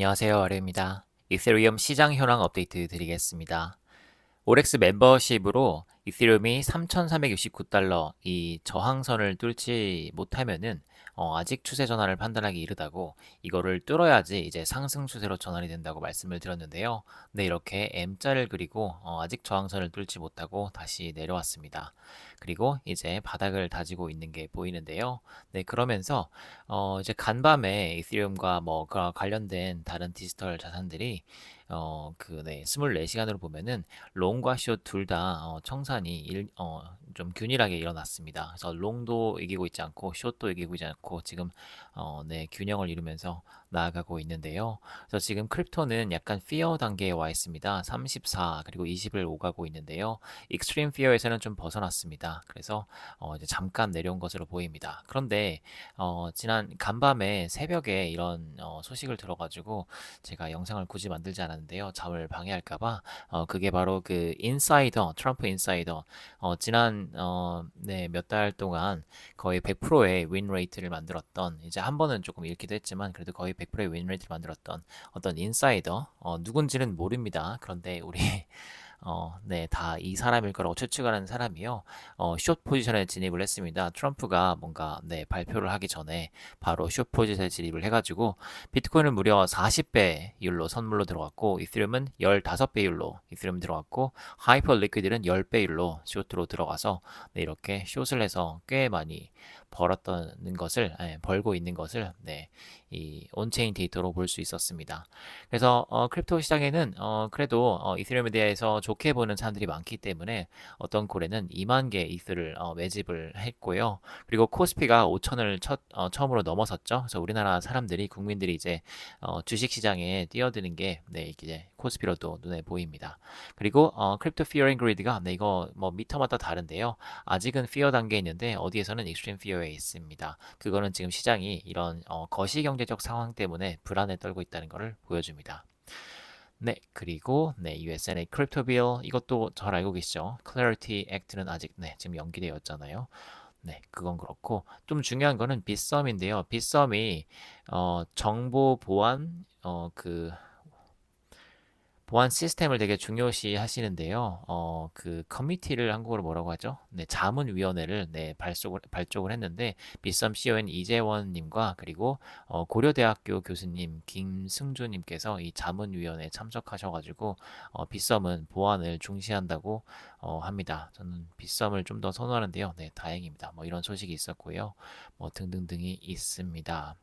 안녕하세요. 아르입니다. 이세리움 시장 현황 업데이트 드리겠습니다. 오렉스 멤버십으로 이세리움이 3,369달러 이 저항선을 뚫지 못하면은 어, 아직 추세 전환을 판단하기 이르다고 이거를 뚫어야지 이제 상승 추세로 전환이 된다고 말씀을 드렸는데요. 네, 이렇게 M자를 그리고 어, 아직 저항선을 뚫지 못하고 다시 내려왔습니다. 그리고 이제 바닥을 다지고 있는 게 보이는데요. 네, 그러면서 어, 이제 간밤에 이세리움과 뭐 그와 관련된 다른 디지털 자산들이 어, 그, 네, 24시간으로 보면은 롱과 숏 둘다 어, 청산이 일, 어, 좀 균일하게 일어났습니다. 그래서 롱도 이기고 있지 않고 숏도 이기고 있지 않고 지금 어, 네, 균형을 이루면서 나아가고 있는데요. 그래서 지금 크립토는 약간 피어 단계에 와 있습니다. 34 그리고 20을 오가고 있는데요. 익스트림 피어에서는 좀 벗어났습니다. 그래서 어, 이제 잠깐 내려온 것으로 보입니다. 그런데 어, 지난 간밤에 새벽에 이런 어, 소식을 들어가지고 제가 영상을 굳이 만들지 않았는데요. 잠을 방해할까봐 어, 그게 바로 그 인사이더 트럼프 인사이더 어, 지난 어, 네, 몇 달 동안 거의 100%의 윈 레이트를 만들었던 이제 한 번은 조금 잃기도 했지만 그래도 거의 100%의 윈 레이트를 만들었던 어떤 인사이더 어, 누군지는 모릅니다. 그런데 우리 어, 네, 다 이 사람일 거라고 추측하는 사람이요. 어, 숏 포지션에 진입을 했습니다. 트럼프가 뭔가 네, 발표를 하기 전에 바로 숏 포지션에 진입을 해가지고 비트코인은 무려 40배율로 선물로 들어갔고 이스리움은 15배율로 이스리움 들어갔고 하이퍼 리퀴드는 10배율로 숏으로 들어가서 네, 이렇게 숏을 해서 꽤 많이 벌었던 것을 예, 벌고 있는 것을 네, 이 온체인 데이터로 볼 수 있었습니다. 그래서 어, 크립토 시장에는 어, 그래도 어, 이스리움에 대해서 좋게 보는 사람들이 많기 때문에 어떤 고래는 2만 개 이스를 어, 매집을 했고요. 그리고 코스피가 5천을 첫, 어, 처음으로 넘어섰죠. 그래서 우리나라 사람들이 국민들이 이제 어, 주식 시장에 뛰어드는 게 네, 이제 코스피로도 눈에 보입니다. 그리고 어, 크립토 피어링 그리드가 네, 이거 뭐 미터마다 다른데요. 아직은 피어 단계에 있는데 어디에서는 익스트림 피어에 있습니다. 그거는 지금 시장이 이런 어, 거시 경제적 상황 때문에 불안에 떨고 있다는 것을 보여줍니다. 네, 그리고 네, USNA 크립토 빌 이것도 잘 알고 계시죠? Clarity Act는 아직 네, 지금 연기되었잖아요. 네, 그건 그렇고 좀 중요한 거는 빗썸인데요. 빗썸이 어, 정보 보안 어, 그 보안 시스템을 되게 중요시 하시는데요. 어, 그 커미티를 한국어로 뭐라고 하죠? 네, 자문위원회를 네, 발족을, 발족을 했는데 비썸 CEO인 이재원 님과 그리고 어, 고려대학교 교수님 김승주 님께서 이 자문위원회에 참석하셔가지고 어, 비썸은 보안을 중시한다고 어, 합니다. 저는 비썸을 좀 더 선호하는데요. 네, 다행입니다. 뭐 이런 소식이 있었고요. 뭐 등등등이 있습니다.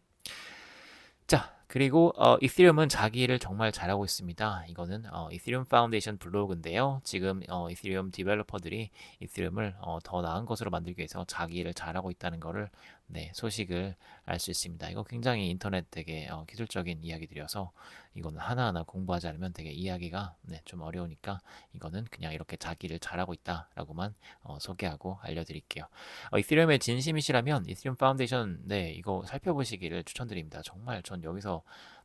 자, 그리고 어, 이스리움은 자기 일을 정말 잘하고 있습니다. 이거는 어, 이스리움 파운데이션 블로그인데요. 지금 어, 이스리움 디벨로퍼들이 이스리움을 어, 더 나은 것으로 만들기 위해서 자기 일을 잘하고 있다는 것을 네, 소식을 알 수 있습니다. 이거 굉장히 인터넷 되게 어, 기술적인 이야기들이어서 이거는 하나하나 공부하지 않으면 되게 이야기가 네, 좀 어려우니까 이거는 그냥 이렇게 자기를 잘하고 있다라고만 어, 소개하고 알려드릴게요. 어, 이스리움의 진심이시라면 이스리움 파운데이션 네, 이거 살펴보시기를 추천드립니다. 정말 전 여기서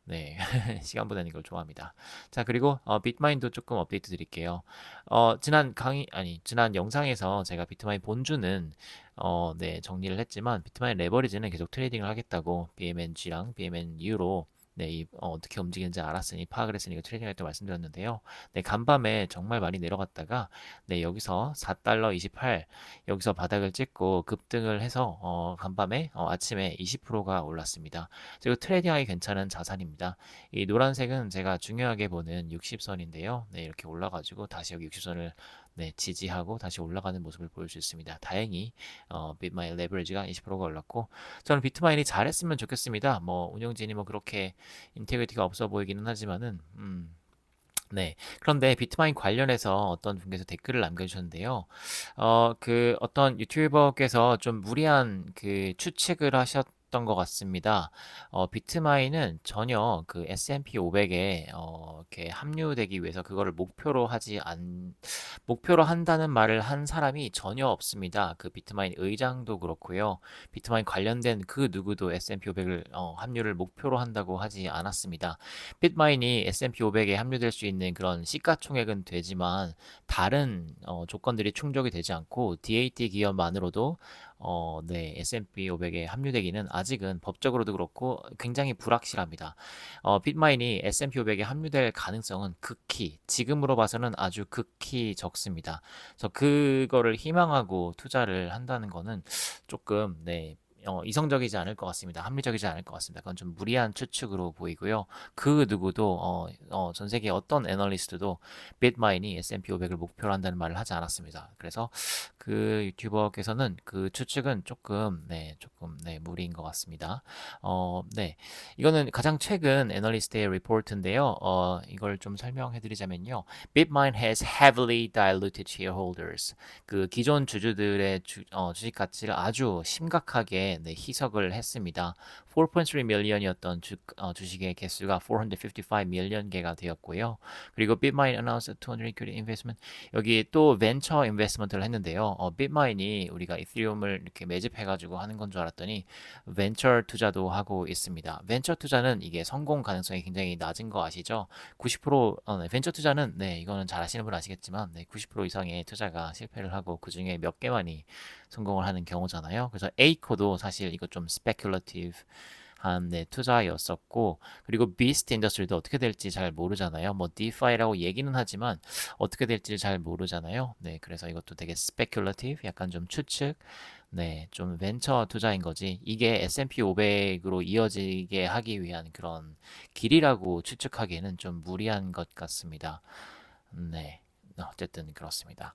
네, 시간 보내는 걸 좋아합니다. 자, 그리고 어, 비트마인도 조금 업데이트 드릴게요. 어, 지난 강의 아니 지난 영상에서 제가 비트마인 본주는 어, 네, 정리를 했지만 비트마인 레버리지는 계속 트레이딩을 하겠다고 BMNG랑 BMNU로 네, 이, 어, 떻게 움직이는지 알았으니 파악을 했으니 트레이딩 할 때 말씀드렸는데요. 네, 간밤에 정말 많이 내려갔다가 네, 여기서 4달러 28 여기서 바닥을 찍고 급등을 해서 어, 간밤에 어, 아침에 20%가 올랐습니다. 그리고 트레이딩하기 괜찮은 자산입니다. 이 노란색은 제가 중요하게 보는 60선인데요. 네, 이렇게 올라가지고 다시 여기 60선을 네, 지지하고 다시 올라가는 모습을 보일 수 있습니다. 다행히 어, 비트마인 레버리지가 20%가 올랐고 저는 비트마인이 잘했으면 좋겠습니다. 뭐 운영진이 뭐 그렇게 인테그리티가 없어 보이기는 하지만은 음, 네. 그런데 비트마인 관련해서 어떤 분께서 댓글을 남겨주셨는데요. 어, 그 어떤 유튜버께서 좀 무리한 그 추측을 하셨 있었던 것 같습니다. 어, 비트마인은 전혀 그 S&P 500에 어, 이렇게 합류되기 위해서 그거를 목표로 하지 않 목표로 한다는 말을 한 사람이 전혀 없습니다. 그 비트마인 의장도 그렇고요. 비트마인 관련된 그 누구도 S&P 500을 어, 합류를 목표로 한다고 하지 않았습니다. 비트마인이 S&P 500에 합류될 수 있는 그런 시가총액은 되지만 다른 어, 조건들이 충족이 되지 않고 DAT 기업만으로도 어, 네, S&P 500에 합류되기는 아직은 법적으로도 그렇고 굉장히 불확실합니다. 어, 빗마인이 S&P 500에 합류될 가능성은 극히 지금으로 봐서는 아주 극히 적습니다. 그래서 그거를 희망하고 투자를 한다는 거는 조금 네, 어, 이성적이지 않을 것 같습니다. 합리적이지 않을 것 같습니다. 그건 좀 무리한 추측으로 보이고요. 그 누구도 어, 어, 전 세계 어떤 애널리스트도 빗마인이 S&P 500을 목표로 한다는 말을 하지 않았습니다. 그래서 그 유튜버께서는 그 추측은 조금 네, 조금 네, 무리인 것 같습니다. 어, 네. 이거는 가장 최근 애널리스트의 리포트인데요. 어, 이걸 좀 설명해 드리자면요. Bitmine has heavily diluted shareholders. 그 기존 주주들의 주, 어, 주식 가치를 아주 심각하게 네, 희석을 했습니다. 4.3 million이었던 주, 어, 주식의 개수가 455 million 개가 되었고요. 그리고 Bitmine announced 200 equity investment. 여기 또 벤처 인베스트먼트를 했는데요. 어, Bitmine이 우리가 이더리움을 이렇게 매집해가지고 하는 건 줄 알았더니 벤처 투자도 하고 있습니다. 벤처 투자는 이게 성공 가능성이 굉장히 낮은 거 아시죠? 90% 어, 네, 벤처 투자는 네 이거는 잘 아시는 분 아시겠지만 네, 90% 이상의 투자가 실패를 하고 그 중에 몇 개만이 성공을 하는 경우잖아요. 그래서 에이코도 사실 이거 좀 스페큘러티브 한 네, 투자였었고 그리고 비스트 인더스트리도 어떻게 될지 잘 모르잖아요. 뭐 디파이라고 얘기는 하지만 어떻게 될지 잘 모르잖아요. 네, 그래서 이것도 되게 스페큘러티브 약간 좀 추측 네, 좀 벤처 투자인 거지. 이게 S&P 500으로 이어지게 하기 위한 그런 길이라고 추측하기에는 좀 무리한 것 같습니다. 네. 어쨌든 그렇습니다.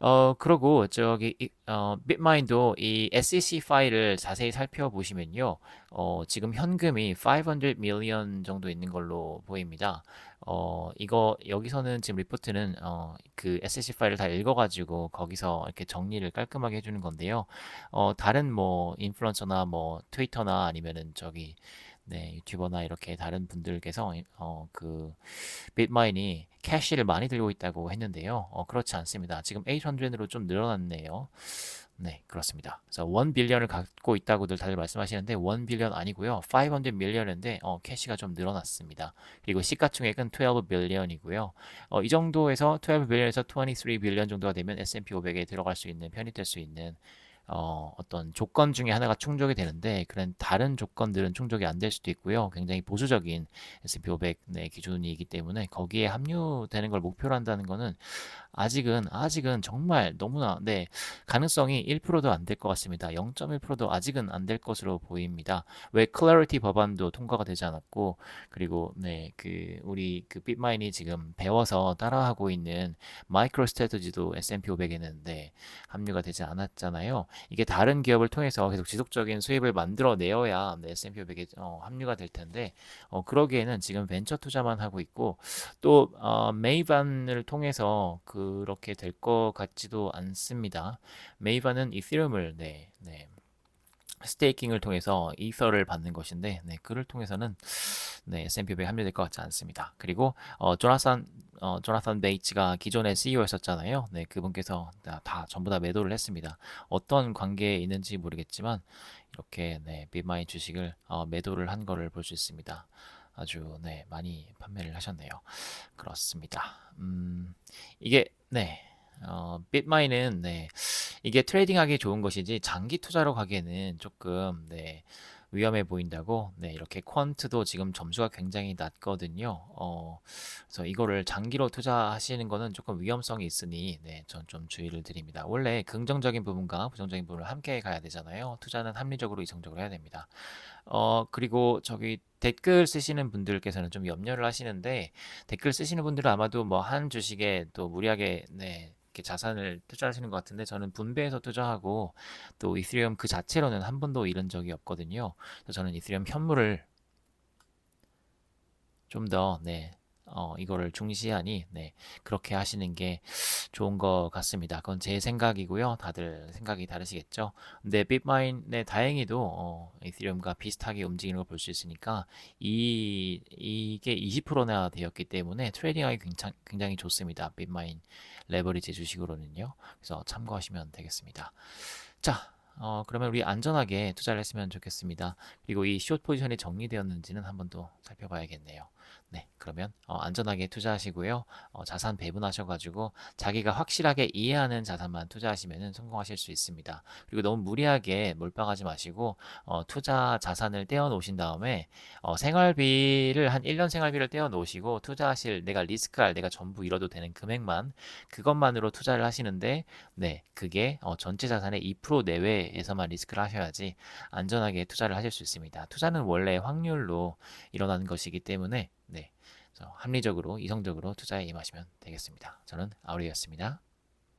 어, 그러고 저기 이- 어, bit마인도 이 SEC 파일을 자세히 살펴보시면요. 어, 지금 현금이 500 million 정도 있는 걸로 보입니다. 어, 이거 여기서는 지금 리포트는 어, 그 SEC 파일을 다 읽어 가지고 거기서 이렇게 정리를 깔끔하게 해 주는 건데요. 어, 다른 뭐 인플루언서나 뭐 트위터나 아니면은 저기 네, 유튜버나 이렇게 다른 분들께서 어, 그 bit마인이 캐시를 많이 들고 있다고 했는데요. 어, 그렇지 않습니다. 지금 800으로 좀 늘어났네요. 네, 그렇습니다. 그래서 1 빌리언을 갖고 있다고들 다들 말씀하시는데 1 빌리언 아니고요. 500 밀리언인데 어, 캐시가 좀 늘어났습니다. 그리고 시가총액은 12 빌리언이고요. 어, 이 정도에서 12 빌리언에서 23 빌리언 정도가 되면 S&P 500에 들어갈 수 있는 편이 될 수 있는 어, 어떤 조건 중에 하나가 충족이 되는데 그런 다른 조건들은 충족이 안 될 수도 있고요. 굉장히 보수적인 S&P 500 네, 기준이기 때문에 거기에 합류되는 걸 목표로 한다는 거는 아직은 아직은 정말 너무나 네 가능성이 1%도 안 될 것 같습니다. 0.1%도 아직은 안 될 것으로 보입니다. 왜 클래리티 법안도 통과가 되지 않았고 그리고 네 그 우리 그 bit마인이 지금 배워서 따라하고 있는 마이크로 스트래티지도 S&P 500에는 네 합류가 되지 않았잖아요. 이게 다른 기업을 통해서 계속 지속적인 수입을 만들어 내어야 네, S&P 500에 어, 합류가 될 텐데 어, 그러기에는 지금 벤처 투자만 하고 있고 또 어, 메이반을 통해서 그렇게 될 것 같지도 않습니다. 메이반은 이더리움을 네, 네. 스테이킹을 통해서 이서를 받는 것인데 네, 그를 통해서는 네, S&P 500에 합류될 것 같지 않습니다. 그리고 어, 조나산 어, 조나산 베이츠가 기존의 CEO였었잖아요. 네, 그분께서 다, 다 전부 다 매도를 했습니다. 어떤 관계에 있는지 모르겠지만 이렇게 네, 비마인 주식을 어, 매도를 한 거를 볼 수 있습니다. 아주 네, 많이 판매를 하셨네요. 그렇습니다. 음, 이게 네. 어, bit마인은 네. 이게 트레이딩하기 좋은 것이지 장기 투자로 가기에는 조금 네. 위험해 보인다고 네, 이렇게 퀀트도 지금 점수가 굉장히 낮거든요. 어, 그래서 이거를 장기로 투자하시는 거는 조금 위험성이 있으니 네, 전 좀 주의를 드립니다. 원래 긍정적인 부분과 부정적인 부분을 함께 가야 되잖아요. 투자는 합리적으로 이성적으로 해야 됩니다. 어, 그리고 저기 댓글 쓰시는 분들께서는 좀 염려를 하시는데 댓글 쓰시는 분들은 아마도 뭐 한 주식에 또 무리하게 네, 이렇게 자산을 투자하시는 것 같은데 저는 분배해서 투자하고 또 이더리움 그 자체로는 한 번도 잃은 적이 없거든요. 그래서 저는 이더리움 현물을 좀 더 네. 어, 이거를 중시하니 네. 그렇게 하시는 게 좋은 것 같습니다. 그건 제 생각이고요. 다들 생각이 다르시겠죠. 근데 bit마인에 다행히도 어, 이더리움과 비슷하게 움직이는 걸 볼 수 있으니까 이 이게 20%나 되었기 때문에 트레이딩하기 굉장히, 굉장히 좋습니다. bit마인 레버리지 주식으로는요. 그래서 참고하시면 되겠습니다. 자, 어, 그러면 우리 안전하게 투자를 했으면 좋겠습니다. 그리고 이 숏 포지션이 정리되었는지는 한번 더 살펴봐야겠네요. 네, 그러면 어, 안전하게 투자하시고요. 어, 자산 배분하셔가지고 자기가 확실하게 이해하는 자산만 투자하시면 성공하실 수 있습니다. 그리고 너무 무리하게 몰빵하지 마시고 어, 투자 자산을 떼어 놓으신 다음에 어, 생활비를 한 1년 생활비를 떼어 놓으시고 투자하실 내가 리스크할 내가 전부 잃어도 되는 금액만 그것만으로 투자를 하시는데 네 그게 어, 전체 자산의 2% 내외에서만 리스크를 하셔야지 안전하게 투자를 하실 수 있습니다. 투자는 원래 확률로 일어나는 것이기 때문에 네 합리적으로 이성적으로 투자에 임하시면 되겠습니다. 저는 아우리였습니다.